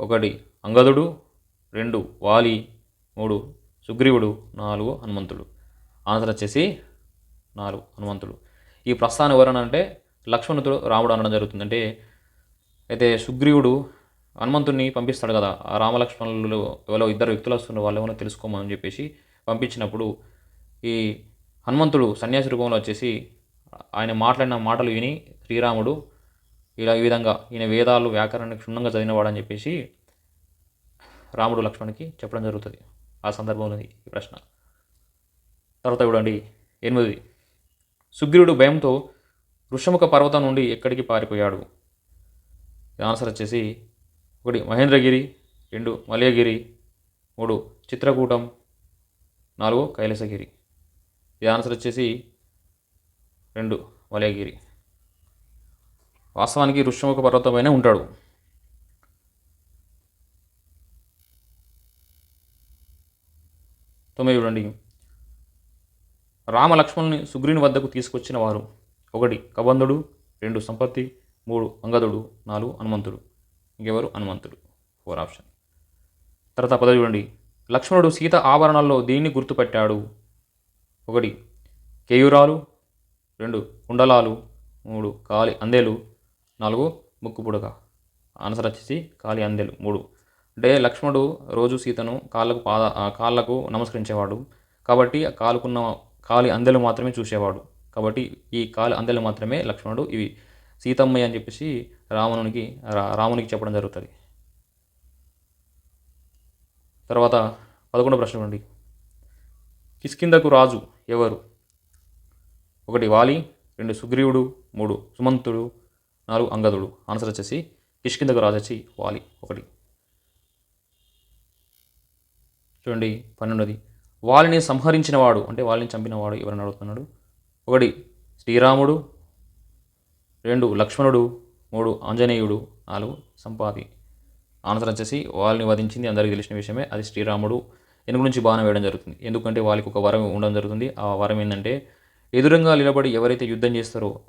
ఒకటి అంగదుడు రెండు వాలి మూడు సుగ్రీవుడు నాలుగు హనుమంతుడు. ఆన్సర్ వచ్చేసి నాలుగు హనుమంతుడు. ఈ ప్రస్థానం ఎవరన్నా అంటే లక్ష్మణుడు రాముడు అనడం జరుగుతుంది. అంటే అయితే సుగ్రీవుడు హనుమంతుడిని పంపిస్తాడు కదా. ఆ రామలక్ష్మణులు ఎవరో ఇద్దరు వ్యక్తులు వస్తున్న వాళ్ళు ఏమైనా తెలుసుకోమని చెప్పేసి పంపించినప్పుడు ఈ హనుమంతుడు సన్యాసి రూపంలో వచ్చేసి ఆయన మాట్లాడిన మాటలు విని శ్రీరాముడు ఇలా ఈ విధంగా ఈయన వేదాలు వ్యాకరణానికి క్షుణ్ణంగా చదివినవాడని చెప్పేసి రాముడు లక్ష్మణ్కి చెప్పడం జరుగుతుంది. ఆ సందర్భంలో ఈ ప్రశ్న. తర్వాత చూడండి. ఎనిమిది. సుగ్రీవుడు భయంతో ఋషముఖ పర్వతం నుండి ఎక్కడికి పారిపోయాడు? ఈ ఆన్సర్ వచ్చేసి ఒకటి మహేంద్రగిరి రెండు మలయగిరి మూడు చిత్రకూటం నాలుగు కైలాసగిరి. ఈ ఆన్సర్ వచ్చేసి రెండు మలయగిరి. వాస్తవానికి ఋష్యముఖ పర్వతమైనే ఉంటాడు. తొమ్మిది చూడండి. రామ లక్ష్మణుని సుగ్రీని వద్దకు తీసుకొచ్చిన వారు ఒకటి కబంధుడు రెండు సంపత్తి మూడు అంగదుడు నాలుగు హనుమంతుడు. ఇంకెవరు? హనుమంతుడు. Four option. తర్వాత పదవి చూడండి. లక్ష్మణుడు సీత ఆభరణాల్లో దీన్ని గుర్తుపెట్టాడు? ఒకటి కేయురాలు రెండు కుండలాలు మూడు కాలి అందేలు నాలుగు ముక్కు పుడక. ఆన్సర్ వచ్చేసి కాలి అందెలు మూడు. అంటే లక్ష్మణుడు రోజు సీతను కాళ్ళకు పాద కాళ్ళకు నమస్కరించేవాడు. కాబట్టి ఆ కాలుకున్న కాలి అందెలు మాత్రమే చూసేవాడు. కాబట్టి ఈ కాలి అందెలు మాత్రమే లక్ష్మణుడు ఇవి సీతమ్మయ్య అని చెప్పేసి రావణునికి రా- రామునికి చెప్పడం జరుగుతుంది. తర్వాత పదకొండవ ప్రశ్న అండి కిష్కిందకు రాజు ఎవరు? ఒకటి వాలి రెండు సుగ్రీవుడు మూడు సుమంతుడు నాలుగు అంగదుడు. ఆన్సర్ వచ్చేసి కిష్కిందకు రాజు వచ్చి వాలి ఒకటి. చూడండి పన్నెండోది. వాలిని సంహరించినవాడు అంటే వాలిని చంపినవాడు ఎవరని అడుగుతున్నాడు? ఒకటి శ్రీరాముడు. రెండు లక్ష్మణుడు. మూడు ఆంజనేయుడు. నాలుగు సంపాది ఆన్సర్ వచ్చేసి వాళ్ళని వధించింది అందరికీ తెలిసిన విషయమే అది శ్రీరాముడు. ఎనుగు నుంచి బాణం వేయడం జరుగుతుంది. ఎందుకంటే వాళ్ళకి ఒక వరం ఉండడం జరుగుతుంది. ఆ వరం ఏంటంటే ఎదురంగా నిలబడి ఎవరైతే యుద్ధం చేస్తారో